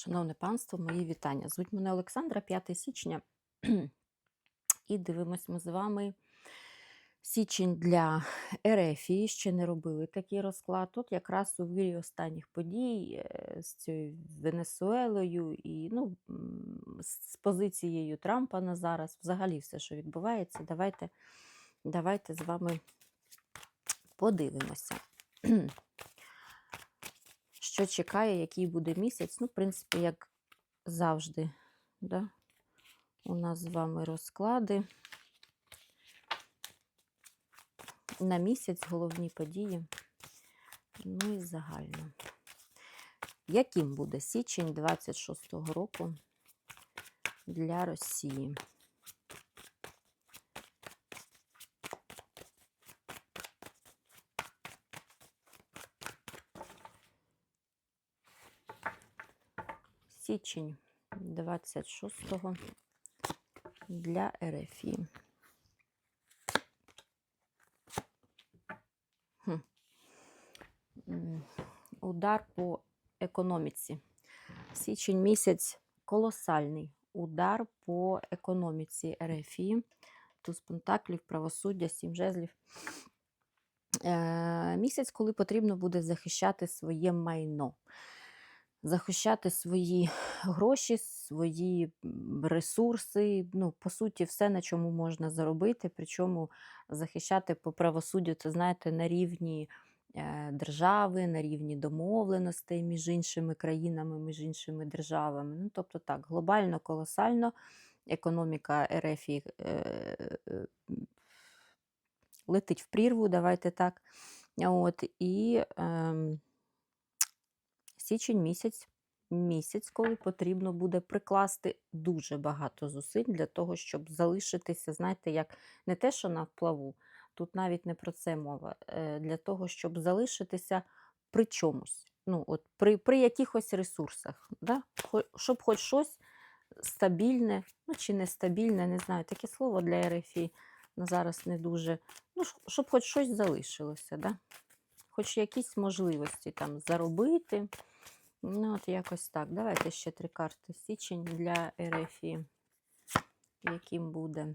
Шановне панство, мої вітання. Звуть мене Олександра, 5 січня. І дивимось ми з вами січень для Ерефії. Ще не робили такий розклад. Тут якраз у вирі останніх подій е, з цією Венесуелою і ну, з позицією Трампа на зараз, взагалі все, що відбувається. Давайте, давайте з вами подивимося. Що чекає, який буде місяць. Ну, в принципі, як завжди, да? у нас з вами розклади. На місяць головні події. Ну і загально. Яким буде січень 26-го року для Росії? Січень 26-го для РФІ. Удар по економіці. Січень місяць колосальний удар по економіці РФІ. Туз пентаклів, правосуддя, сім жезлів. Е, місяць, коли потрібно буде захищати своє майно захищати свої гроші, свої ресурси, ну, по суті, все, на чому можна заробити. Причому захищати по правосуддю, це знаєте, на рівні е, держави, на рівні домовленостей між іншими країнами, між іншими державами. Ну, тобто так, глобально, колосально економіка РФ е, е, летить в прірву, давайте так. От, і ем, січень місяць, місяць, коли потрібно буде прикласти дуже багато зусиль для того, щоб залишитися, знаєте, як не те, що на плаву, тут навіть не про це мова, е, для того, щоб залишитися при чомусь, ну, от при, при якихось ресурсах, да? Щоб хоч щось стабільне, ну чи нестабільне, не знаю, таке слово для РФІ на зараз не дуже. Ну, щоб хоч щось залишилося, да? хоч якісь можливості там заробити. Ну, от якось так. Давайте ще три карти. Січень для РФІ. Яким буде.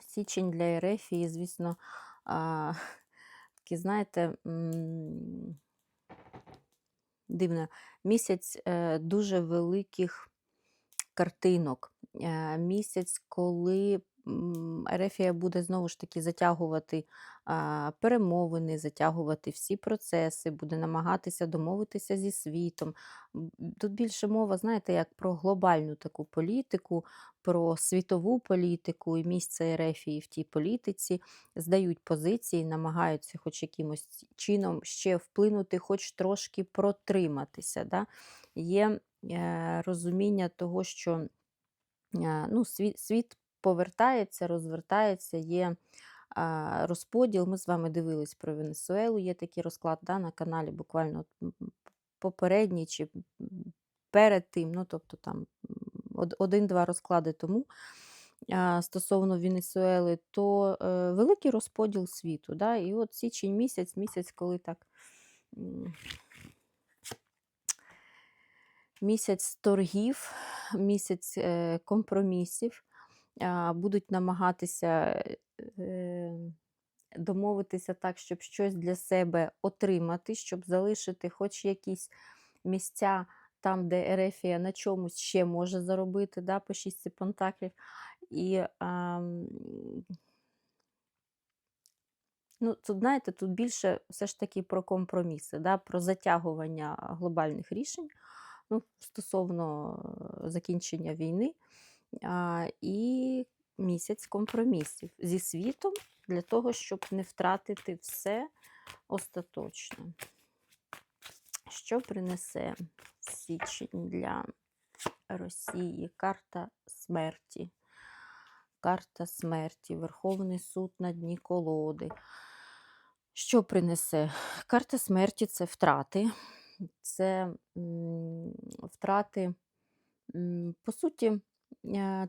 Січень для РФІ, звісно, а, такі, знаєте, дивно. Місяць е, дуже великих картинок. Е, Місяць, коли Ерефія буде знову ж таки затягувати перемовини, затягувати всі процеси, буде намагатися домовитися зі світом. Тут більше мова, знаєте, як про глобальну таку політику, про світову політику і місце Ерефії в тій політиці, здають позиції, намагаються хоч якимось чином ще вплинути, хоч трошки протриматися. Да? Є е, розуміння того, що е, ну, світ, світ повертається, розвертається, є розподіл. Ми з вами дивились про Венесуелу, є такий розклад да, на каналі, буквально попередній чи перед тим, ну тобто там один-два розклади тому. Стосовно Венесуели, то е, великий розподіл світу. Да? І от січень місяць, місяць, коли так місяць торгів, місяць е, компромісів, будуть намагатися е, домовитися так, щоб щось для себе отримати, щоб залишити хоч якісь місця там, де Ерефія на чомусь ще може заробити, да, по шістці пентаклів. І Ну, тут, знаєте, тут більше все ж таки про компроміси, да, про затягування глобальних рішень ну, стосовно е, закінчення війни і місяць компромісів зі світом для того, щоб не втратити все остаточно. Що принесе січень для Росії? Карта смерті. Карта смерті, Верховний суд на дні колоди. Що принесе? Карта смерті це втрати. Це м, втрати, м, по суті,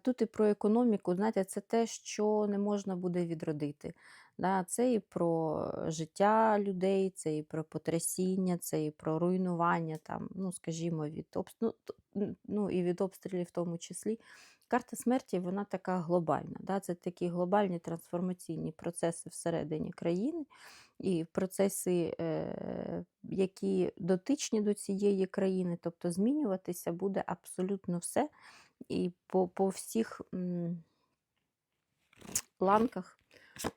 тут і про економіку, знаєте, це те, що не можна буде відродити. Да? Це і про життя людей, це і про потрясіння, це і про руйнування, там, ну, скажімо, від обс... ну, ну, і від обстрілів в тому числі. Карта смерті вона така глобальна. Да? Це такі глобальні трансформаційні процеси всередині країни, і процеси, е, які дотичні до цієї країни, тобто змінюватися буде абсолютно все і по, по всіх ланках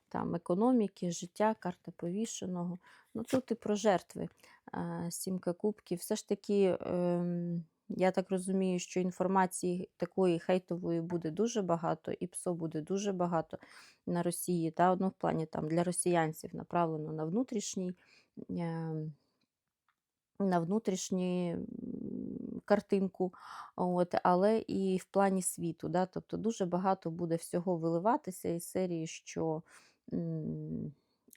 там, економіки, життя, карта повішеного. Ну, тут і про жертви. А, Сімка кубків. Все ж таки, ем, я так розумію, що інформації такої хейтової буде дуже багато, і ПСО буде дуже багато на Росії. Та одно в плані там для росіянців направлено на внутрішній. ем, на внутрішню картинку, от, але і в плані світу. Да? Тобто дуже багато буде всього виливатися із серії, що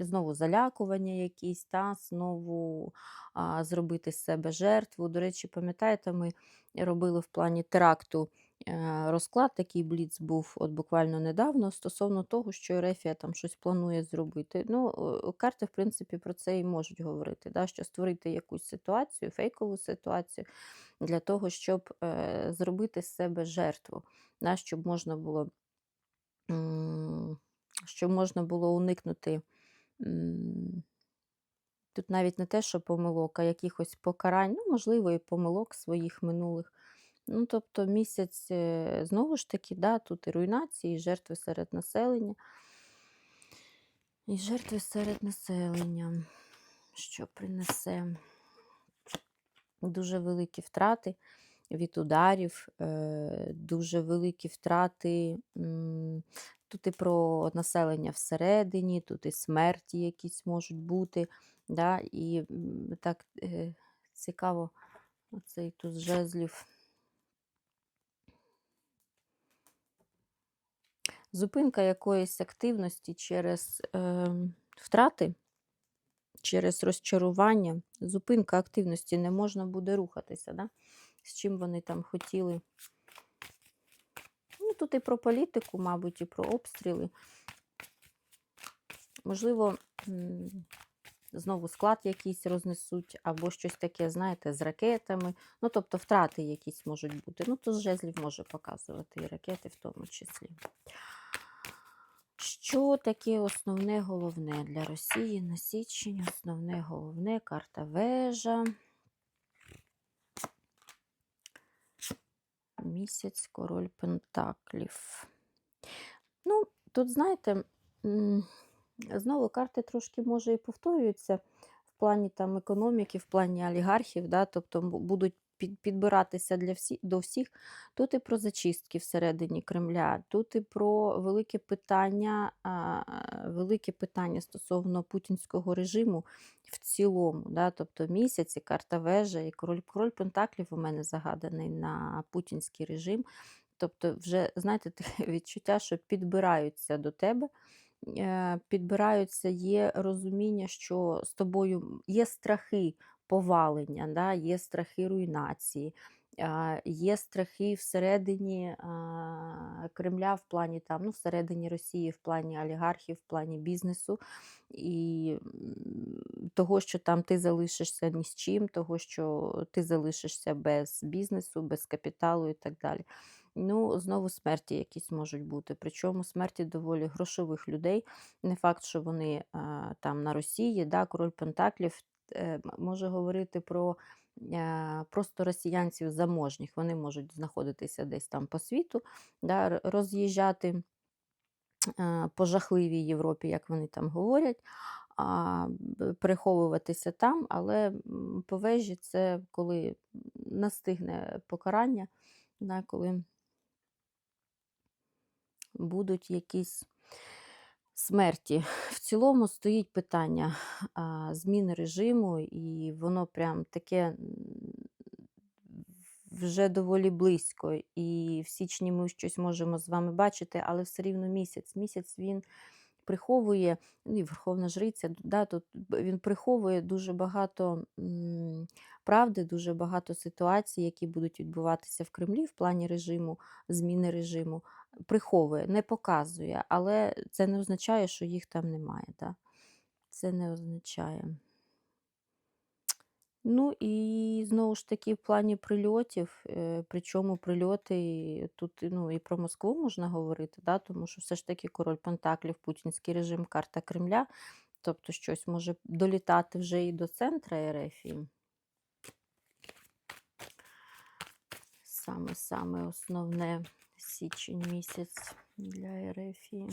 знову залякування якісь, та, знову а, зробити з себе жертву. До речі, пам'ятаєте, ми робили в плані теракту е, розклад, такий бліц був от буквально недавно стосовно того, що Ерефія там щось планує зробити. Ну, карти, в принципі, про це і можуть говорити, да, що створити якусь ситуацію, фейкову ситуацію для того, щоб е, зробити з себе жертву, да, щоб можна було, щоб можна було уникнути. Тут навіть не те, що помилок, а якихось покарань, ну, можливо, і помилок своїх минулих. Ну, тобто місяць, е, знову ж таки, да, тут і руйнації, і жертви серед населення. І жертви серед населення, що принесе дуже великі втрати від ударів, е, дуже великі втрати. Тут і про населення всередині, тут і смерті якісь можуть бути. Да? І так е, цікаво, оцей тут жезлів. Зупинка якоїсь активності через е, втрати, через розчарування, зупинка активності не можна буде рухатися. Да? З чим вони там хотіли. Тут і про політику, мабуть, і про обстріли. Можливо, знову склад якийсь рознесуть, або щось таке, знаєте, з ракетами. Ну, тобто втрати якісь можуть бути. Ну, тут жезлів може показувати і ракети в тому числі. Що таке основне головне для Росії на січень? Основне головне карта вежа. Місяць, король Пентаклів. Ну, тут, знаєте, знову карти трошки, може, і повторюються в плані там економіки, в плані олігархів, да, тобто будуть під, підбиратися для всі, до всіх. Тут і про зачистки всередині Кремля, тут і про велике питання, велике питання стосовно путінського режиму в цілому. Да, тобто місяць, і карта вежа, і король, король Пентаклів у мене загаданий на путінський режим. Тобто, вже, знаєте, відчуття, що підбираються до тебе, е, підбираються, є розуміння, що з тобою є страхи повалення, да, є страхи руйнації, є страхи всередині Кремля в плані там, ну, всередині Росії, в плані олігархів, в плані бізнесу. І того, що там ти залишишся ні з чим, того, що ти залишишся без бізнесу, без капіталу і так далі. Ну, знову смерті якісь можуть бути. Причому смерті доволі грошових людей. Не факт, що вони а, там на Росії, да, король Пентаклів може говорити про е, просто росіянців заможніх. Вони можуть знаходитися десь там по світу, да, роз'їжджати е, по жахливій Європі, як вони там говорять, б- там, але по вежі це коли настигне покарання, да, коли будуть якісь смерті. В цілому стоїть питання зміни режиму, і воно прям таке вже доволі близько. І в січні ми щось можемо з вами бачити, але все рівно місяць. Місяць він приховує, ну і Верховна Жриця, да, тут він приховує дуже багато правди, дуже багато ситуацій, які будуть відбуватися в Кремлі в плані режиму, зміни режиму. Приховує, не показує, але це не означає, що їх там немає. Да? Це не означає. Ну і знову ж таки, в плані прильотів, е, причому прильоти тут ну, і про Москву можна говорити, да, тому що все ж таки король Пентаклів, путінський режим, карта Кремля, тобто щось може долітати вже і до центра Ерефії. Саме саме основне січень місяць для Ерефії.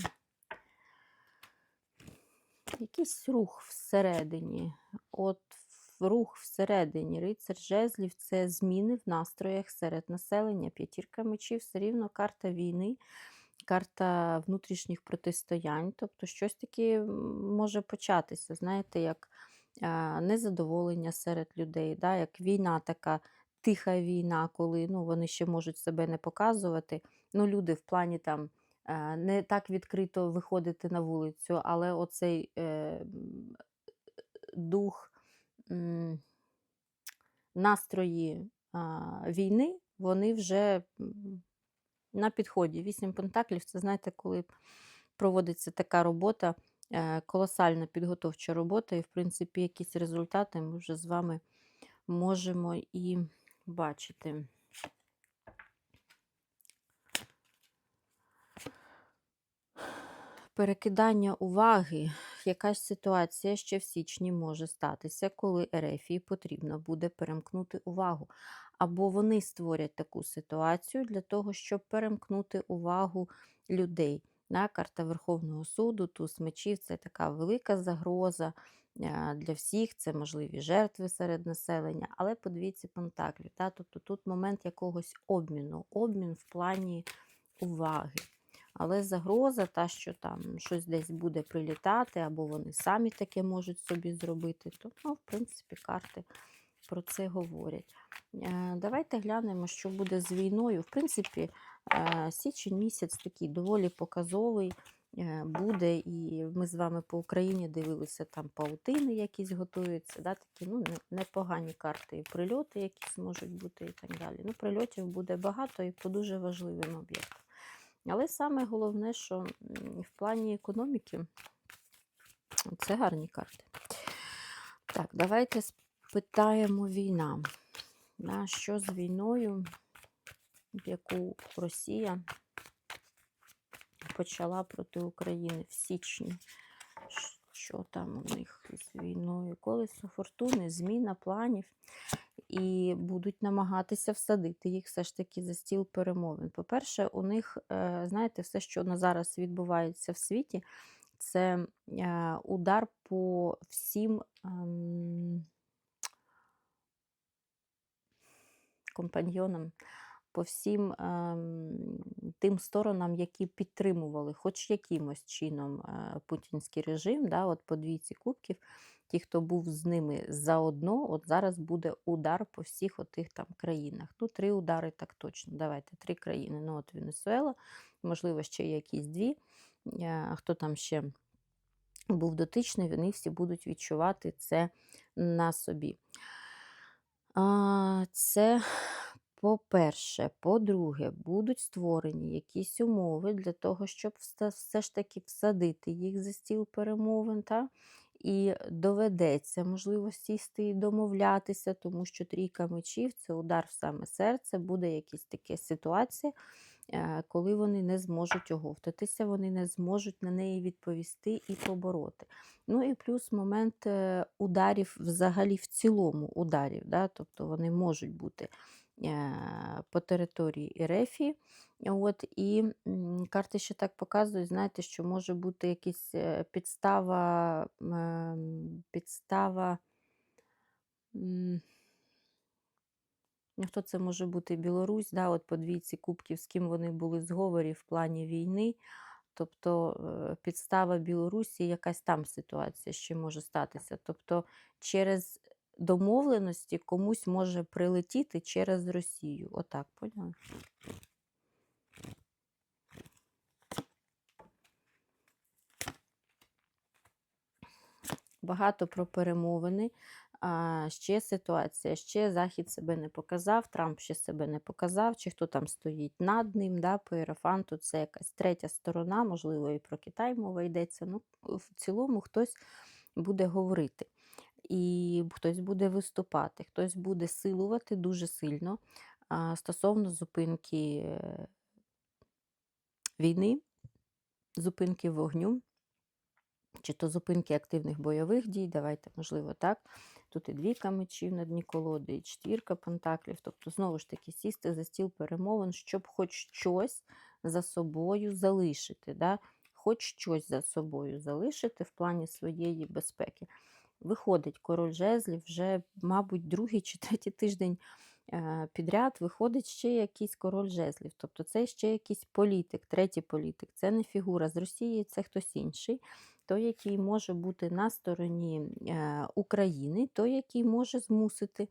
Якийсь рух всередині. От рух всередині. Рицар жезлів це зміни в настроях серед населення. П'ятірка мечів все рівно карта війни, карта внутрішніх протистоянь. Тобто щось таке може початися. Знаєте, як а, незадоволення серед людей, да? як війна така. Тиха війна, коли ну, вони ще можуть себе не показувати. Ну, люди в плані там е, не так відкрито виходити на вулицю, але оцей е, дух, м, настрої а, війни, вони вже на підході. Вісім пентаклів це знаєте, коли проводиться така робота, е, колосальна підготовча робота, і, в принципі, якісь результати ми вже з вами можемо і бачити. Перекидання уваги, якась ситуація ще в січні може статися, коли Ерефії потрібно буде перемкнути увагу. Або вони створять таку ситуацію для того, щоб перемкнути увагу людей. На карта Верховного суду, туз мечів це така велика загроза е, для всіх, це можливі жертви серед населення, але подивіться пентаклі. Та? Тобто тут момент якогось обміну, обмін в плані уваги. Але загроза, та, що там щось десь буде прилітати, або вони самі таке можуть собі зробити, то, ну, в принципі, карти про це говорять. Е, Давайте глянемо, що буде з війною. В принципі, е, січень місяць такий доволі показовий е, буде, і ми з вами по Україні дивилися, там паутини якісь готуються, да, такі ну, непогані карти, і прильоти якісь можуть бути і так далі. Ну, прильотів буде багато і по дуже важливим об'єктам. Але саме головне, що в плані економіки це гарні карти. Так, давайте спитаємо війна. Да, що з війною, яку Росія почала проти України в січні? Що там у них з війною? Колесо фортуни, зміна планів. І будуть намагатися всадити їх все ж таки за стіл перемовин. По-перше, у них, е, знаєте, все, що на зараз відбувається в світі, це е, удар по всім ем, компаньйонам, по всім ем, тим сторонам, які підтримували хоч якимось чином е, путінський режим, да, от по двійці кубків, ті, хто був з ними заодно, от зараз буде удар по всіх отих там країнах. Ну, три удари так точно. Давайте, три країни. Ну, от Венесуела, можливо, ще якісь дві. Е, Хто там ще був дотичний, вони всі будуть відчувати це на собі. А, Це по-перше. По-друге, будуть створені якісь умови для того, щоб все ж таки всадити їх за стіл перемовин. Та? І доведеться, можливо, сісти і домовлятися, тому що трійка мечів це удар в саме серце, буде якась така ситуація, е, коли вони не зможуть оговтатися, вони не зможуть на неї відповісти і побороти. Ну і плюс момент е, ударів взагалі в цілому ударів, да? тобто вони можуть бути по території Ерефії. От, і карти ще так показують, знаєте, що може бути якась е, підстава, підстава. Ну, Хто це може бути Білорусь, да, от по двійці кубків, з ким вони були зговорі в плані війни. Тобто е, підстава Білорусі, якась там ситуація ще може статися. Тобто через домовленості комусь може прилетіти через Росію. Отак, поняли? Багато про перемовини. А, ще ситуація, ще Захід себе не показав, Трамп ще себе не показав, чи хто там стоїть над ним, да, по Єрофанту, це якась третя сторона, можливо, і про Китай мова йдеться. Ну, в цілому хтось буде говорити. І хтось буде виступати, хтось буде силувати дуже сильно стосовно зупинки е, війни, зупинки вогню, чи то зупинки активних бойових дій, давайте, можливо, так. Тут і двійка мечів на дні колоди, і четвірка пентаклів. Тобто, знову ж таки, сісти за стіл перемовин, щоб хоч щось за собою залишити. Да? Хоч щось за собою залишити в плані своєї безпеки. Виходить король жезлів вже, мабуть, другий чи третій тиждень е, підряд виходить ще якийсь король жезлів. Тобто це ще якийсь політик, третій політик. Це не фігура з Росії, це хтось інший. Той, який може бути на стороні е, України, той, який може змусити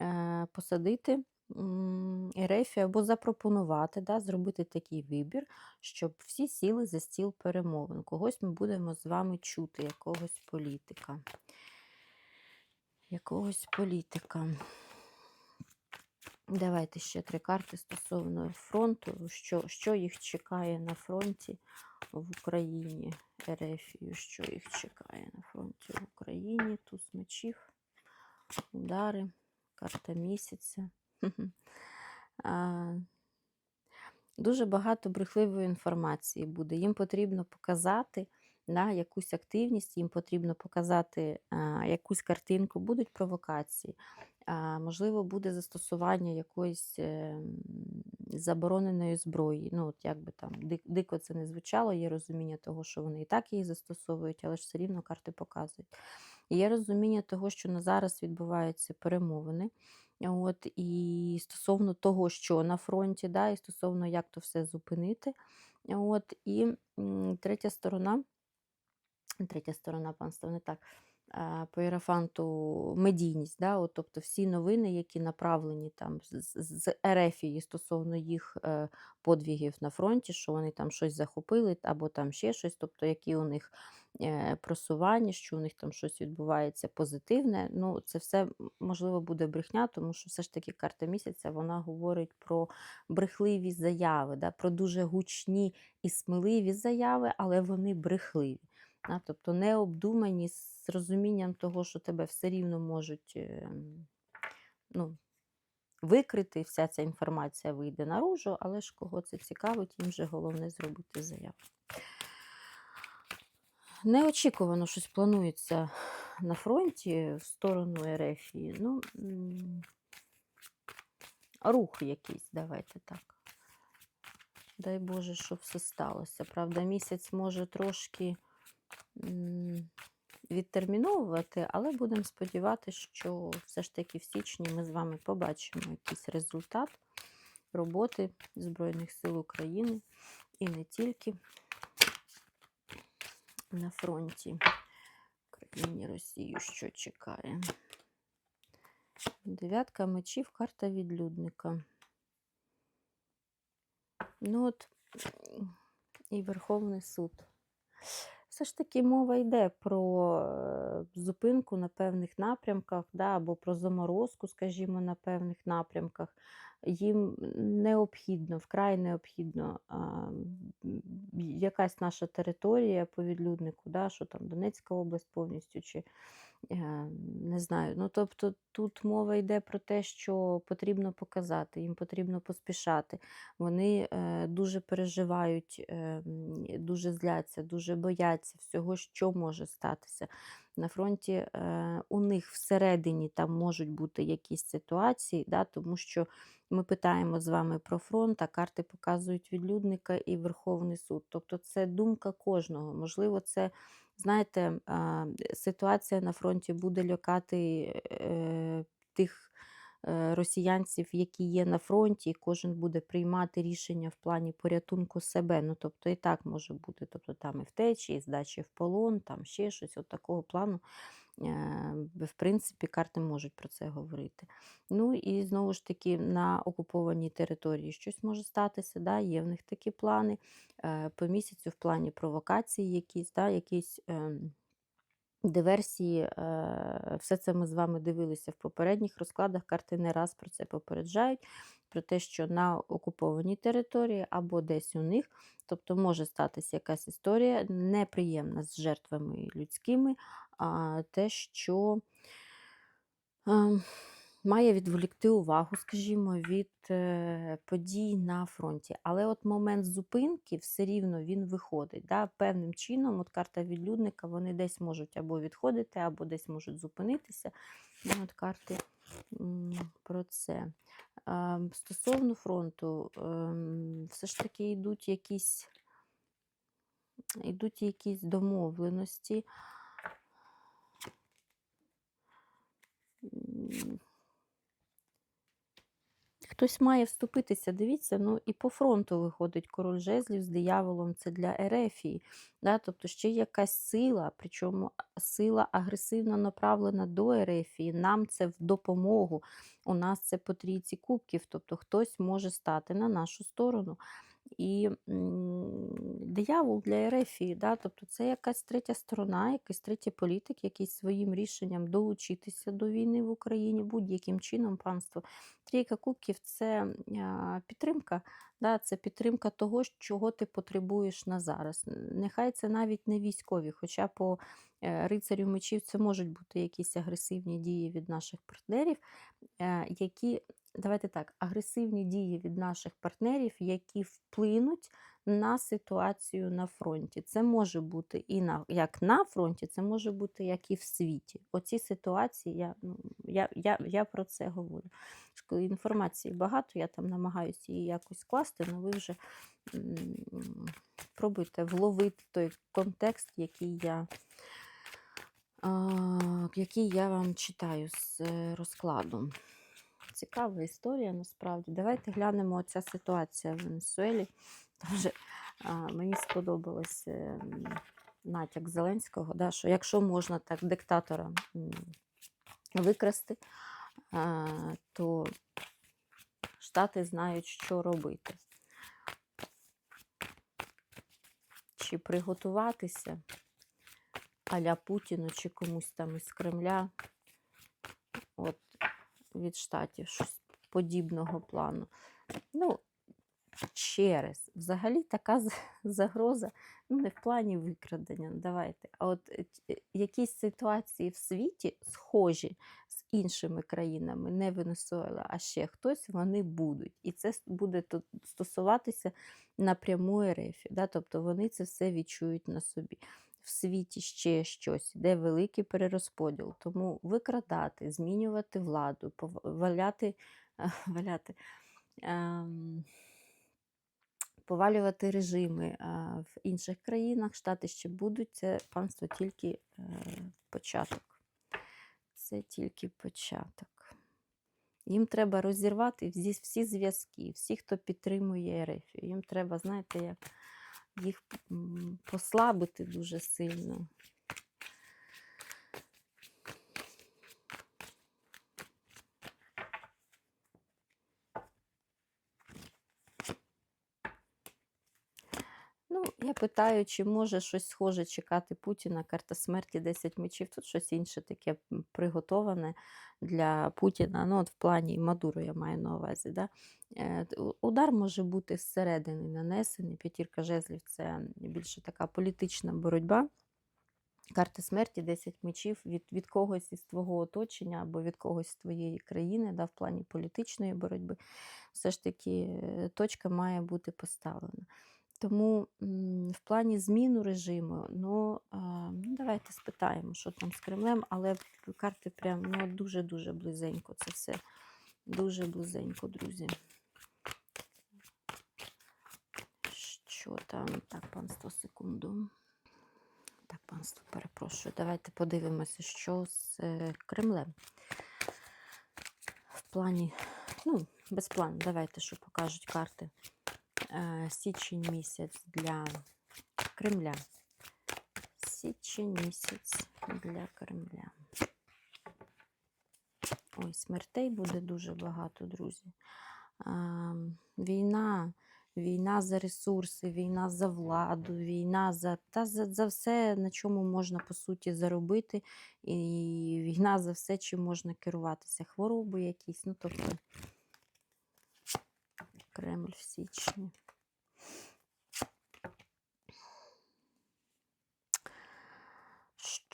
е, посадити м, або запропонувати, да, зробити такий вибір, щоб всі сіли за стіл перемовин. Когось ми будемо з вами чути, якогось політика. Якогось політика. Давайте ще три карти стосовно фронту. Що, що їх чекає на фронті в Україні? Ерефію, що їх чекає на фронті в Україні? Туз мечів, удари, карта місяця. Дуже багато брехливої інформації буде. Їм потрібно показати да, якусь активність, їм потрібно показати а, якусь картинку, будуть провокації. А, можливо, буде застосування якоїсь е, забороненої зброї. Ну, от як там дико це не звучало, є розуміння того, що вони і так її застосовують, але ж все рівно карти показують. Є розуміння того, що на зараз відбуваються перемовини. От, і стосовно того, що на фронті, да, і стосовно як то все зупинити. От, і третя сторона, третя сторона панства, не так. По Єрофанту медійність, да, от, тобто всі новини, які направлені там з- з Ерефії стосовно їх е, подвігів на фронті, що вони там щось захопили, або там ще щось, тобто які у них е, просування, що у них там щось відбувається позитивне. Ну, це все можливо буде брехня, тому що все ж таки карта місяця вона говорить про брехливі заяви, да, про дуже гучні і сміливі заяви, але вони брехливі. Тобто необдумані з розумінням того, що тебе все рівно можуть ем, ну, викрити, вся ця інформація вийде наружу, але ж кого це цікавить, їм же головне зробити заяву. Неочікувано щось планується на фронті в сторону Ерефії. Ну, рух якийсь, давайте так. Дай Боже, щоб все сталося. Правда, місяць може трошки відтерміновувати, але будемо сподіватися, що все ж таки в січні ми з вами побачимо якийсь результат роботи Збройних сил України і не тільки на фронті країні Росію, що чекає. Дев'ятка мечів, карта відлюдника. Ну от і Верховний суд. Все ж таки мова йде про е, зупинку на певних напрямках, да, або про заморозку, скажімо, на певних напрямках. Їм необхідно, вкрай необхідно а, якась наша територія по відлюднику, да, що там Донецька область повністю, чи не знаю. Ну, тобто тут мова йде про те, що потрібно показати, їм потрібно поспішати. Вони е, дуже переживають, е, дуже зляться, дуже бояться всього, що може статися. На фронті е, у них всередині там можуть бути якісь ситуації, да, тому що ми питаємо з вами про фронт, а карти показують відлюдника і Верховний суд. Тобто це думка кожного. Можливо, це, знаєте, ситуація на фронті буде лякати е, тих е, росіянців, які є на фронті, і кожен буде приймати рішення в плані порятунку себе. Ну, тобто і так може бути. Тобто там і втечі, і здачі в полон, там ще щось от такого плану. Е, В принципі, карти можуть про це говорити. Ну і знову ж таки на окупованій території щось може статися. Да? Є в них такі плани. Е, По місяцю в плані провокації якісь, да? якісь. ем, диверсії. Е, Все це ми з вами дивилися в попередніх розкладах. Карти не раз про це попереджають. Про те, що на окупованій території або десь у них, тобто може статися якась історія неприємна з жертвами людськими, те, що е, має відволікти увагу, скажімо, від е, подій на фронті. Але от момент зупинки все рівно він виходить. Да? Певним чином, от карта відлюдника, вони десь можуть або відходити, або десь можуть зупинитися. От карти про це. Стосовно фронту, ем, все ж таки йдуть якісь, йдуть якісь домовленості. Хтось має вступитися, дивіться, ну і по фронту виходить король жезлів з дияволом, це для Ерефії. Да? Тобто ще якась сила, причому сила агресивно направлена до Ерефії. Нам це в допомогу. У нас це по трійці кубків, тобто хтось може стати на нашу сторону. І диявол для Ерефії, да? тобто це якась третя сторона, якийсь третій політик, який своїм рішенням долучитися до війни в Україні будь-яким чином панство. Трійка кубків це підтримка, да? це підтримка того, чого ти потребуєш на зараз. Нехай це навіть не військові, хоча по е, рицарю мечів це можуть бути якісь агресивні дії від наших партнерів, е, які давайте так, агресивні дії від наших партнерів, які вплинуть на ситуацію на фронті. Це може бути і на як на фронті, це може бути як і в світі. Оці ситуації, я, ну, я, я, я про це говорю. Інформації багато, я там намагаюся її якось скласти, але ви вже пробуйте вловити той контекст, який я. Який я вам читаю з е, розкладу. Цікава історія насправді. Давайте глянемо ця ситуація в Венесуелі. Там же а, мені сподобалось е, натяк Зеленського, да, що якщо можна так диктатора викрасти, а, то Штати знають, що робити. Чи приготуватися аля Путіну, чи комусь там із Кремля. От від штатів щось подібного плану. Ну, через. Взагалі така загроза, ну, не в плані викрадення, давайте. А от е, е, якісь ситуації в світі схожі з іншими країнами, не Венесуела, а ще хтось, вони будуть. І це буде то- стосуватися напряму РФ. Да? Тобто вони це все відчують на собі. В світі ще щось, де великий перерозподіл. Тому викрадати, змінювати владу, пов- валяти, ем, повалювати режими в інших країнах. Штати ще будуть. Це панство тільки е, початок. Це тільки початок. Їм треба розірвати всі, зв'язки, всі, хто підтримує РФ. Їм треба, знаєте, як їх послабити дуже сильно. Ну, я питаю, чи може щось схоже чекати Путіна, карта смерті 10 мечів. Тут щось інше таке приготоване для Путіна. Ну, от в плані Мадуро я маю на увазі. Да? Е, Удар може бути зсередини нанесений. П'ятірка жезлів це більше така політична боротьба. Карти смерті, 10 мечів від, від когось із твого оточення або від когось з твоєї країни, да, в плані політичної боротьби, все ж таки е, точка має бути поставлена. Тому в плані зміну режиму, ну, давайте спитаємо, що там з Кремлем, але карти прям ну, дуже-дуже близенько. Це все дуже близенько, друзі. Що там? Так, панство, секунду. Так, панство, перепрошую. Давайте подивимося, що з е, Кремлем. В плані, ну, без плану, давайте, що покажуть карти. Е, Січень місяць для Кремля. Січень місяць для Кремля. Ой, смертей буде дуже багато, друзі. Війна Війна за ресурси, війна за владу, війна за та за, за все, на чому можна по суті заробити, і війна за все, чим можна керуватися. Хвороби якісь. Ну, тобто Кремль в січні.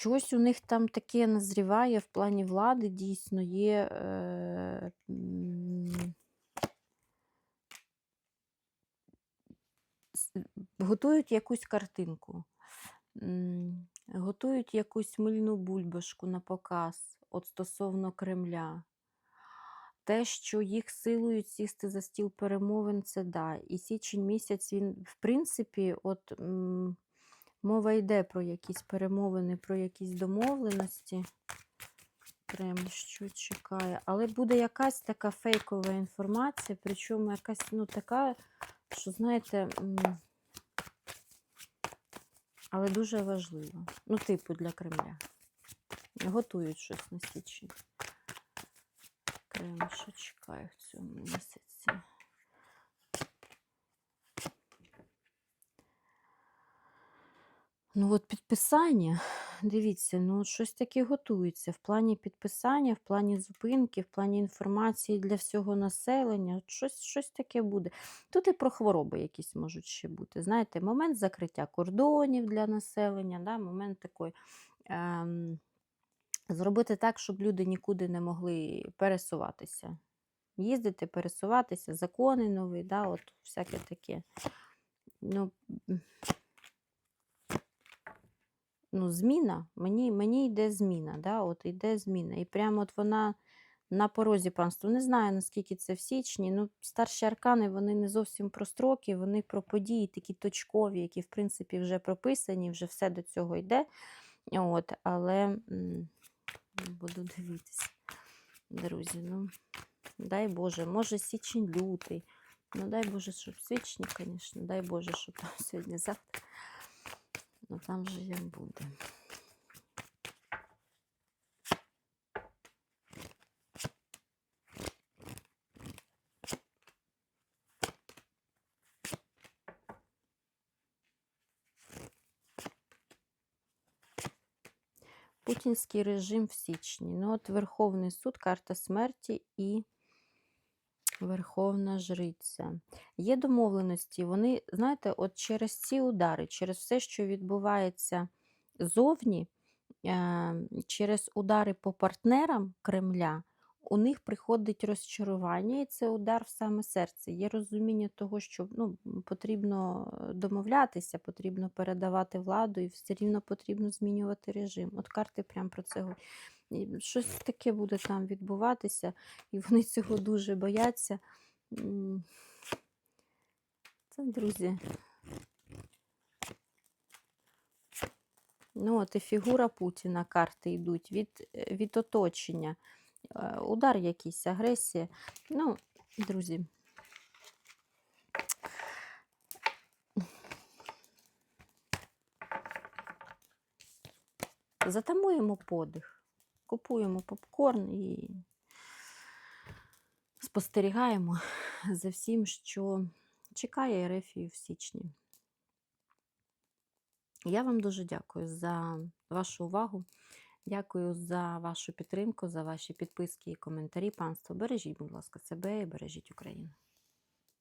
Щось у них там таке назріває в плані влади, дійсно є. Е, готують якусь картинку, готують якусь мильну бульбашку на показ от стосовно Кремля. Те, що їх силують сісти за стіл перемовин, це да. І січень місяць він, в принципі, от мова йде про якісь перемовини, про якісь домовленості. Кремль що чекає. Але буде якась така фейкова інформація, причому якась ну, така, що, знаєте, але дуже важлива. Ну, типу, для Кремля. Готують щось на січень. Кремль що чекає в цьому місяці. Ну, от підписання, дивіться, ну щось таке готується в плані підписання, в плані зупинки, в плані інформації для всього населення. Щось, щось таке буде. Тут і про хвороби якісь можуть ще бути. Знаєте, момент закриття кордонів для населення, да, момент такий. Ем, зробити так, щоб люди нікуди не могли пересуватися. Їздити, пересуватися, закони нові, да, от всяке таке. Ну, ну, зміна, мені, мені йде зміна, да, от йде зміна. І прямо от вона на порозі панства. Не знаю, наскільки це в січні. Ну, старші аркани, вони не зовсім про строки, вони про події, такі точкові, які, в принципі, вже прописані, вже все до цього йде. От, але буду дивитися, друзі. Ну, дай Боже, може січень-лютий. Ну, дай Боже, щоб січні, звісно, дай Боже, щоб там сьогодні-завтра. Ну там же як буде. Путінський режим в січні. Ну, от Верховний суд, карта смерті і Верховна Жриця. Є домовленості, вони, знаєте, от через ці удари, через все, що відбувається зовні, е, через удари по партнерам Кремля, у них приходить розчарування, і це удар в саме серце. Є розуміння того, що ну, потрібно е, домовлятися, потрібно передавати владу, і все рівно потрібно змінювати режим. От карти прямо про це говорять. Щось таке буде там відбуватися, і вони цього дуже бояться. Це, друзі. Ну, от і фігура Путіна карти йдуть від, е, від оточення. Е, Удар якийсь, агресія. Ну, друзі. Затамуємо подих, купуємо попкорн і спостерігаємо за всім, що чекає Ерефію в січні. Я вам дуже дякую за вашу увагу. Дякую за вашу підтримку, за ваші підписки і коментарі. Панство, бережіть, будь ласка, себе і бережіть Україну.